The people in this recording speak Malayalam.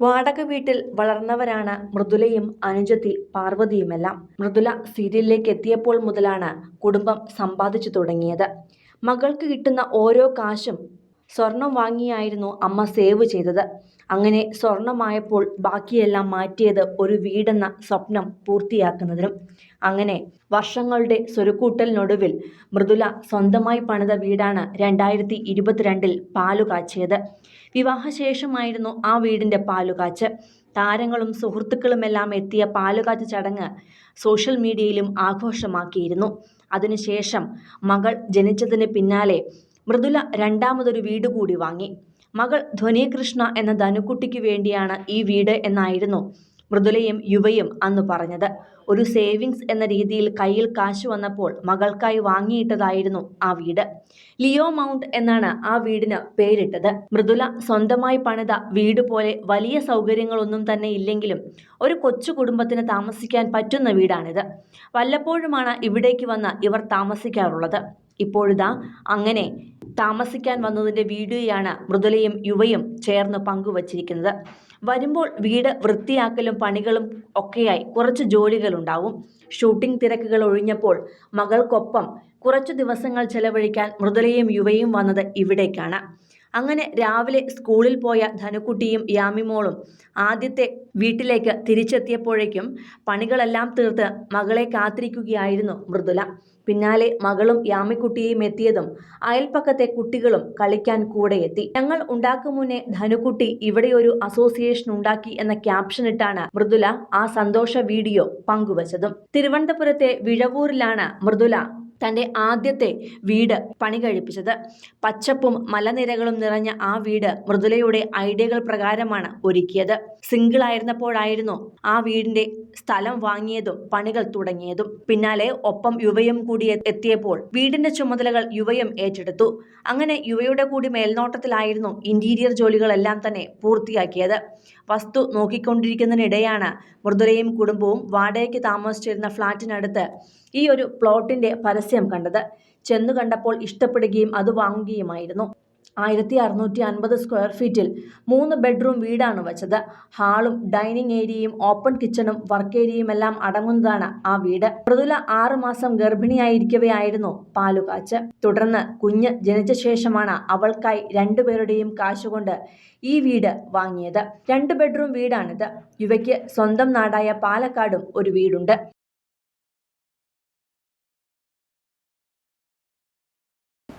വാടക വീട്ടിൽ വളർന്നവരാണ് മൃദുലയും അനുജത്തി പാർവതിയുമെല്ലാം. മൃദുല സീരിയലിലേക്ക് എത്തിയപ്പോൾ മുതലാണ് കുടുംബം സമ്പാദിച്ചു തുടങ്ങിയത്. മകൾക്ക് കിട്ടുന്ന ഓരോ കാശും സ്വർണം വാങ്ങിയായിരുന്നു അമ്മ സേവ് ചെയ്തത്. അങ്ങനെ സ്വർണമായപ്പോൾ ബാക്കിയെല്ലാം മാറ്റിയത് ഒരു വീടെന്ന സ്വപ്നം പൂർത്തിയാക്കുന്നതിനും. അങ്ങനെ വർഷങ്ങളുടെ സ്വരുക്കൂട്ടലിനൊടുവിൽ മൃദുല സ്വന്തമായി പണിത വീടാണ് രണ്ടായിരത്തി ഇരുപത്തിരണ്ടിൽ പാലുകാച്ചിയത് വിവാഹശേഷമായിരുന്നു ആ വീടിന്റെ പാലുകാച്ച് താരങ്ങളും സുഹൃത്തുക്കളുമെല്ലാം എത്തിയ പാലുകാച്ച് ചടങ്ങ് സോഷ്യൽ മീഡിയയിലും ആഘോഷമാക്കിയിരുന്നു. അതിനുശേഷം മകൾ ജനിച്ചതിന് പിന്നാലെ മൃദുല രണ്ടാമതൊരു വീട് കൂടി വാങ്ങി. മകൾ ധ്വനികൃഷ്ണ എന്ന ധനുക്കുട്ടിക്ക് വേണ്ടിയാണ് ഈ വീട് എന്നായിരുന്നു മൃദുലയും യുവയും അന്ന് പറഞ്ഞത്. ഒരു സേവിങ്സ് എന്ന രീതിയിൽ കയ്യിൽ കാശ് വന്നപ്പോൾ മകൾക്കായി വാങ്ങിയിട്ടതായിരുന്നു ആ വീട്. ലിയോ മൗണ്ട് എന്നാണ് ആ വീടിന് പേരിട്ടത്. മൃദുല സ്വന്തമായി പണിത വീട് പോലെ വലിയ സൗകര്യങ്ങളൊന്നും തന്നെ ഇല്ലെങ്കിലും ഒരു കൊച്ചു കുടുംബത്തിന് താമസിക്കാൻ പറ്റുന്ന വീടാണിത്. വല്ലപ്പോഴുമാണ് ഇവിടേക്ക് വന്ന് ഇവർ താമസിക്കാറുള്ളത്. ഇപ്പോഴിതാ അങ്ങനെ താമസിക്കാൻ വന്നതിന്റെ വീഡിയോയാണ് മൃദുലയും യുവയും ചേർന്ന് പങ്കുവച്ചിരിക്കുന്നത്. വരുമ്പോൾ വീട് വൃത്തിയാക്കലും പണികളും ഒക്കെയായി കുറച്ച് ജോലികളുണ്ടാവും. ഷൂട്ടിംഗ് തിരക്കുകൾ ഒഴിഞ്ഞപ്പോൾ മകൾക്കൊപ്പം കുറച്ച് ദിവസങ്ങൾ ചെലവഴിക്കാൻ മൃദുലയും യുവയും വന്നത് ഇവിടേക്കാണ്. അങ്ങനെ രാവിലെ സ്കൂളിൽ പോയ ധനുക്കുട്ടിയും യാമിമോളും ആദ്യത്തെ വീട്ടിലേക്ക് തിരിച്ചെത്തിയപ്പോഴേക്കും പണികളെല്ലാം തീർത്ത് മകളെ കാത്തിരിക്കുകയായിരുന്നു മൃദുല. പിന്നാലെ മകളും യാമിക്കുട്ടിയും എത്തിയതും അയൽപ്പക്കത്തെ കുട്ടികളും കളിക്കാൻ കൂടെ എത്തി. ഞങ്ങൾ ഉണ്ടാക്കും മുന്നേ ധനുക്കുട്ടി ഇവിടെ ഒരു അസോസിയേഷൻ ഉണ്ടാക്കി എന്ന ക്യാപ്ഷൻ ഇട്ടാണ് മൃദുല ആ സന്തോഷ വീഡിയോ പങ്കുവച്ചതും. തിരുവനന്തപുരത്തെ വിഴവൂരിലാണ് മൃദുല തന്റെ ആദ്യത്തെ വീട് പണി കഴിപ്പിച്ചത് പച്ചപ്പും മലനിരകളും നിറഞ്ഞ ആ വീട് മൃദുലയുടെ ഐഡിയകൾ പ്രകാരമാണ് ഒരുക്കിയത്. സിംഗിൾ ആയിരുന്നപ്പോഴായിരുന്നു ആ വീടിന്റെ സ്ഥലം വാങ്ങിയതും പണികൾ തുടങ്ങിയതും. പിന്നാലെ ഒപ്പം യുവയും കൂടി എത്തിയപ്പോൾ വീടിന്റെ ചുമതലകൾ യുവയും ഏറ്റെടുത്തു. അങ്ങനെ യുവയുടെ കൂടി മേൽനോട്ടത്തിലായിരുന്നു ഇന്റീരിയർ ജോലികളെല്ലാം തന്നെ പൂർത്തിയാക്കിയത്. വസ്തു നോക്കിക്കൊണ്ടിരിക്കുന്നതിനിടെയാണ് മൃദുലയും കുടുംബവും വാടകയ്ക്ക് താമസിച്ചിരുന്ന ഫ്ളാറ്റിനടുത്ത് ഈ ഒരു പ്ലോട്ടിന്റെ പരസ്യം കണ്ടത്. ചെന്നു കണ്ടപ്പോൾ ഇഷ്ടപ്പെടുകയും അത് വാങ്ങുകയുമായിരുന്നു. ആയിരത്തി അറുന്നൂറ്റി അൻപത് സ്ക്വയർ ഫീറ്റിൽ മൂന്ന് ബെഡ്റൂം വീടാണ് വച്ചത്. ഹാളും ഡൈനിങ് ഏരിയയും ഓപ്പൺ കിച്ചണും വർക്ക് ഏരിയയും എല്ലാം അടങ്ങുന്നതാണ് ആ വീട്. മൃദുല ആറു മാസം ഗർഭിണിയായിരിക്കവെയായിരുന്നു പാലുകാച്ച്. തുടർന്ന് കുഞ്ഞ് ജനിച്ച ശേഷമാണ് അവൾക്കായി രണ്ടുപേരുടെയും കാശുകൊണ്ട് ഈ വീട് വാങ്ങിയത്. രണ്ട് ബെഡ്റൂം വീടാണിത്. യുവയ്ക്ക് സ്വന്തം നാടായ പാലക്കാടും ഒരു വീടുണ്ട്.